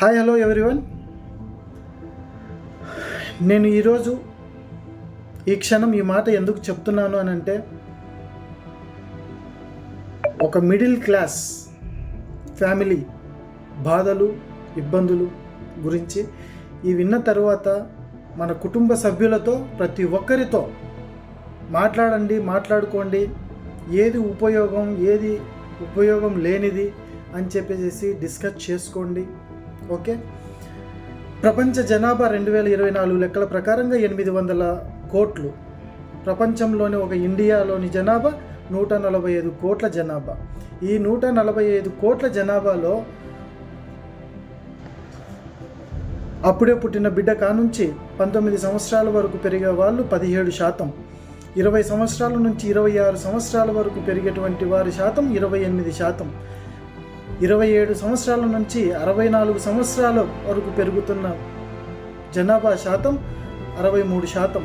Hi hello everyone నేను ఈరోజు ఈ క్షణం ఈ మాట ఎందుకు చెప్తున్నాను అని అంటే ఒక మిడిల్ క్లాస్ ఫ్యామిలీ బాధలు ఇబ్బందులు గురించి ఈ విన్న తర్వాత మన కుటుంబ సభ్యులతో ప్రతి ఒక్కరితో మాట్లాడండి మాట్లాడుకోండి. ఏది ఉపయోగం ఏది ఉపయోగం లేనిది అని చెప్పేసి డిస్కస్ చేసుకోండి. ఓకే? ప్రపంచ జనాభా రెండు వేల ఇరవై నాలుగు లెక్కల ప్రకారంగా ఎనిమిది వందల కోట్లు. ప్రపంచంలోని ఒక ఇండియాలోని జనాభా నూట నలభై ఐదు కోట్ల జనాభా. ఈ నూట నలభై ఐదు కోట్ల జనాభాలో అప్పుడే పుట్టిన బిడ్డ కానుంచి పంతొమ్మిది సంవత్సరాల వరకు పెరిగే వాళ్ళు పదిహేడు శాతం. ఇరవై సంవత్సరాల నుంచి ఇరవై ఆరు సంవత్సరాల వరకు పెరిగేటువంటి వారి శాతం ఇరవై ఎనిమిది శాతం. ఇరవై ఏడు సంవత్సరాల నుంచి అరవై నాలుగు సంవత్సరాల వరకు పెరుగుతున్న జనాభా శాతం అరవై మూడు శాతం.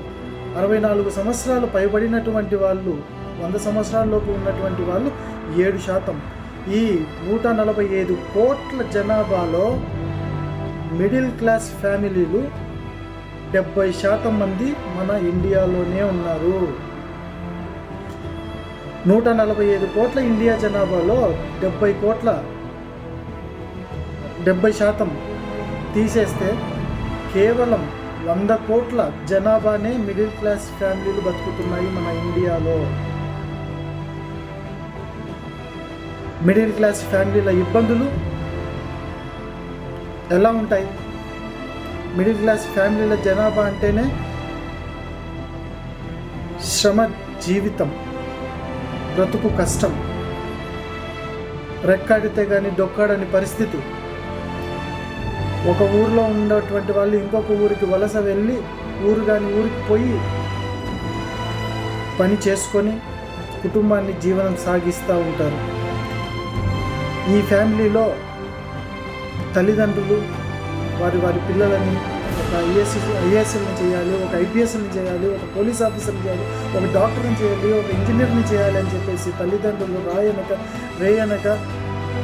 అరవై నాలుగు సంవత్సరాలు పైబడినటువంటి వాళ్ళు వంద సంవత్సరాల్లోపు ఉన్నటువంటి వాళ్ళు ఏడు శాతం. ఈ నూట నలభై ఐదు కోట్ల జనాభాలో మిడిల్ క్లాస్ ఫ్యామిలీలు డెబ్బై శాతం మంది మన ఇండియాలోనే ఉన్నారు. నూట నలభై ఐదు కోట్ల ఇండియా జనాభాలో డెబ్బై కోట్ల డెబ్బై శాతం తీసేస్తే కేవలం వంద కోట్ల జనాభానే మిడిల్ క్లాస్ ఫ్యామిలీలు బతుకుతున్నాయి మన ఇండియాలో. మిడిల్ క్లాస్ ఫ్యామిలీల ఇబ్బందులు ఎలా ఉంటాయి? మిడిల్ క్లాస్ ఫ్యామిలీల జనాభా అంటేనే శ్రమ జీవితం బ్రతుకు కష్టం రెక్కాడితే కానీ డొక్కాడని పరిస్థితి. ఒక ఊరిలో ఉన్నటువంటి వాళ్ళు ఇంకొక ఊరికి వలస వెళ్ళి ఊరు కాని ఊరికి పోయి పని చేసుకొని కుటుంబాన్ని జీవనం సాగిస్తూ ఉంటారు. ఈ ఫ్యామిలీలో తల్లిదండ్రులు వారి వారి పిల్లలని ఒక ఐఏఎస్ ఐఏఎస్ఎల్ని చేయాలి ఒక ఐపీఎస్ని చేయాలి ఒక పోలీస్ ఆఫీసర్ని చేయాలి ఒక డాక్టర్ని చేయాలి ఒక ఇంజనీర్ని చేయాలి అని చెప్పేసి తల్లిదండ్రులు రాయనక రేయనక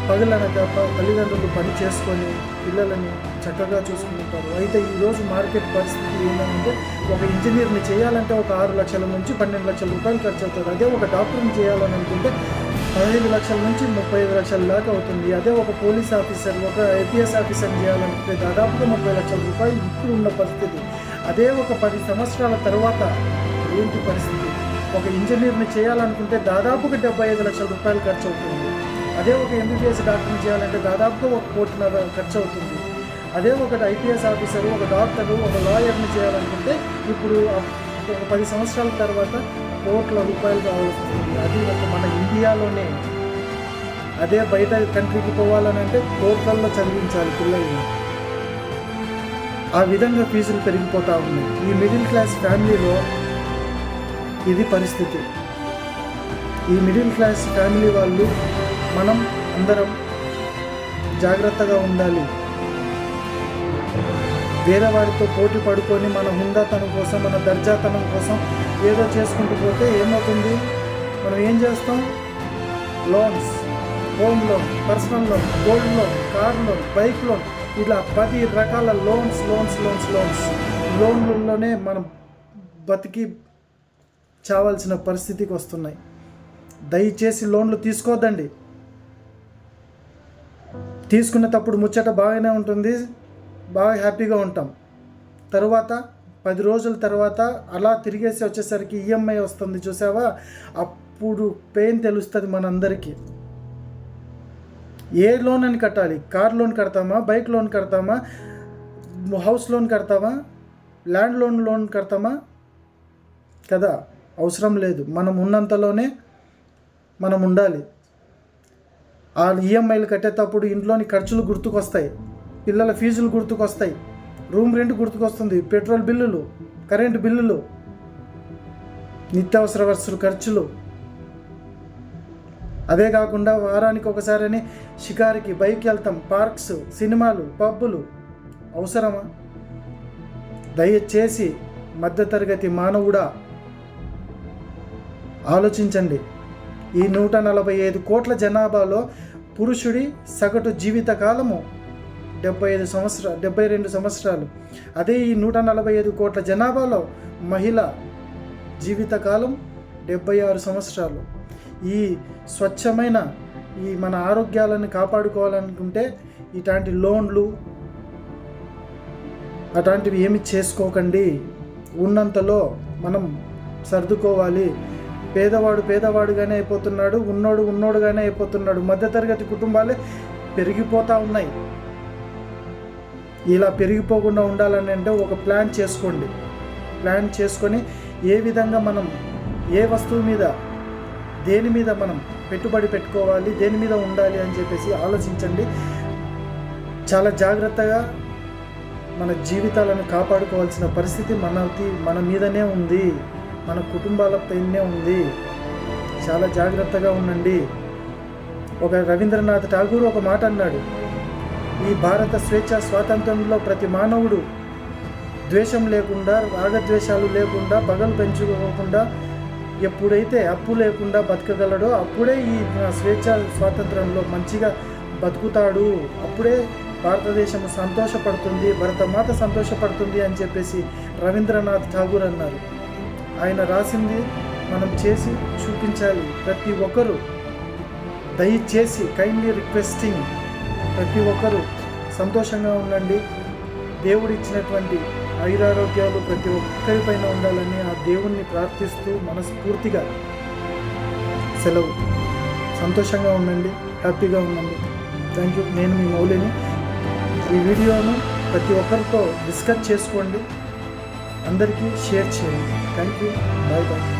పగలనక ప- తల్లిదండ్రులు పని చేసుకొని పిల్లలని చక్కగా చూసుకుంటారు అయితే ఈరోజు మార్కెట్ పరిస్థితి ఏంటంటే ఒక ఇంజనీర్ని చేయాలంటే ఒక ఆరు లక్షల నుంచి పన్నెండు లక్షల రూపాయలు ఖర్చు అవుతుంది. అదే ఒక డాక్టర్ని చేయాలని అనుకుంటే పదహైదు లక్షల నుంచి ముప్పై ఐదు లక్షల దాకా అవుతుంది. అదే ఒక పోలీస్ ఆఫీసర్ ఒక ఐపీఎస్ ఆఫీసర్ చేయాలనుకుంటే దాదాపుగా ముప్పై లక్షల రూపాయలు ఇప్పుడు ఉన్న పరిస్థితి. అదే ఒక పది సంవత్సరాల తర్వాత ఏంటి పరిస్థితి? ఒక ఇంజనీర్ని చేయాలనుకుంటే దాదాపుగా డెబ్బై ఐదు లక్షల రూపాయలు ఖర్చు అవుతుంది. అదే ఒక ఎంబీబీఎస్ డాక్టర్ని చేయాలంటే దాదాపుగా ఒక కోటిన్నర ఖర్చు అవుతుంది అదే ఒకటి ఐపీఎస్ ఆఫీసరు ఒక డాక్టరు ఒక లాయర్ని చేయాలనుకుంటే ఇప్పుడు ఒక పది సంవత్సరాల తర్వాత కోట్ల రూపాయలు కావాల్సి వస్తుంది అది ఒక మన ఇండియాలోనే. అదే బయట కంట్రీకి పోవాలని అంటే కోట్లల్లో చదివించాలి పిల్లల్ని. ఆ విధంగా ఫీజులు పెరిగిపోతూ ఉన్నాయి. ఈ మిడిల్ క్లాస్ ఫ్యామిలీలో ఇది పరిస్థితి. ఈ మిడిల్ క్లాస్ ఫ్యామిలీ వాళ్ళు మనం అందరం జాగ్రత్తగా ఉండాలి. వేరే వారితో పోటీ పడుకొని మన హుందాతనం కోసం మన దర్జాతనం కోసం ఏదో చేసుకుంటూ పోతే ఏమవుతుంది? మనం ఏం చేస్తాం? Loans home loan personal loan gold loan car loan bike loan ఇలా పది రకాల లోన్స్ లోన్స్ లోన్స్ లోన్స్. లోన్లలోనే మనం బతికి చావాల్సిన పరిస్థితికి వస్తున్నాయి. దయచేసి లోన్లు తీసుకోవద్దండి తీసుకునేటప్పుడు ముచ్చట బాగానే ఉంటుంది. బాగా హ్యాపీగా ఉంటాం. తర్వాత పది రోజుల తర్వాత అలా తిరిగేసి వచ్చేసరికి ఈఎంఐ వస్తుంది చూసావా? అప్పుడు పెయిన్ తెలుస్తుంది మనందరికీ. ఏ లోన్ అని కట్టాలి? కార్ లోన్ కడతామా? బైక్ లోన్ కడతామా? హౌస్ లోన్ కడతామా? ల్యాండ్ లోన్ లోన్ కడతామా? కదా? అవసరం లేదు. మనం ఉన్నంతలోనే మనం ఉండాలి. ఆ ఈఎంఐలు కట్టేటప్పుడు ఇంట్లోని ఖర్చులు గుర్తుకొస్తాయి. పిల్లల ఫీజులు గుర్తుకొస్తాయి. రూమ్ రెంట్ గుర్తుకొస్తుంది. పెట్రోల్ బిల్లులు కరెంటు బిల్లులు నిత్యావసర వస్తువుల ఖర్చులు. అదే కాకుండా వారానికి ఒకసారని షికారికి బైక్ వెళ్తాం. పార్క్స్ సినిమాలు పబ్బులు అవసరమా? దయచేసి మధ్యతరగతి మానవుడా ఆలోచించండి. ఈ నూట నలభై ఐదు కోట్ల జనాభాలో పురుషుడి సగటు జీవిత కాలము డెబ్బై ఐదు సంవత్సరాలు డెబ్బై రెండు సంవత్సరాలు. అదే ఈ నూట నలభై ఐదు కోట్ల జనాభాలో మహిళ జీవితకాలం డెబ్బై ఆరు సంవత్సరాలు. ఈ స్వచ్ఛమైన ఈ మన ఆరోగ్యాలను కాపాడుకోవాలనుకుంటే ఇట్లాంటి లోన్లు అట్లాంటివి ఏమి చేసుకోకండి. ఉన్నంతలో మనం సర్దుకోవాలి. పేదవాడు పేదవాడుగానే అయిపోతున్నాడు ఉన్నోడు ఉన్నోడుగానే అయిపోతున్నాడు. మధ్యతరగతి కుటుంబాలే పెరిగిపోతూ ఉన్నాయి. ఇలా పెరిగిపోకుండా ఉండాలని అంటే ఒక ప్లాన్ చేసుకోండి. ప్లాన్ చేసుకొని ఏ విధంగా మనం ఏ వస్తువు మీద దేని మీద మనం పెట్టుబడి పెట్టుకోవాలి దేని మీద ఉండాలి అని చెప్పేసి ఆలోచించండి. చాలా జాగ్రత్తగా మన జీవితాలను కాపాడుకోవాల్సిన పరిస్థితి మనది మన మీదనే ఉంది. మన కుటుంబాలపైనే ఉంది. చాలా జాగ్రత్తగా ఉండండి. ఒక రవీంద్రనాథ్ ఠాగూర్ ఒక మాట అన్నాడు. ఈ భారత స్వేచ్ఛ స్వాతంత్రంలో ప్రతి మానవుడు ద్వేషం లేకుండా రాగద్వేషాలు లేకుండా పగలు పెంచుకోకుండా ఎప్పుడైతే అప్పు లేకుండా బతకగలడో అప్పుడే ఈ స్వేచ్ఛ స్వాతంత్రంలో మంచిగా బతుకుతాడు. అప్పుడే భారతదేశం సంతోషపడుతుంది భరతమాత సంతోషపడుతుంది అని చెప్పేసి రవీంద్రనాథ్ ఠాగూర్ అన్నారు. ఆయన రాసింది మనం చేసి చూపించాలి. ప్రతి ఒక్కరూ దయచేసి కైండ్లీ రిక్వెస్టింగ్ ప్రతి ఒక్కరూ సంతోషంగా ఉండండి. దేవుడు ఇచ్చినటువంటి ఆయురారోగ్యాలు ప్రతి ఒక్కరిపైన ఉండాలని ఆ దేవుణ్ణి ప్రార్థిస్తూ మనస్ఫూర్తిగా సెలవు. సంతోషంగా ఉండండి హ్యాపీగా ఉండండి. థ్యాంక్ యూ నేను మీ మౌలిని. ఈ వీడియోను ప్రతి ఒక్కరితో డిస్కస్ చేసుకోండి. అందరికీ షేర్ చేయండి. Thank you bye bye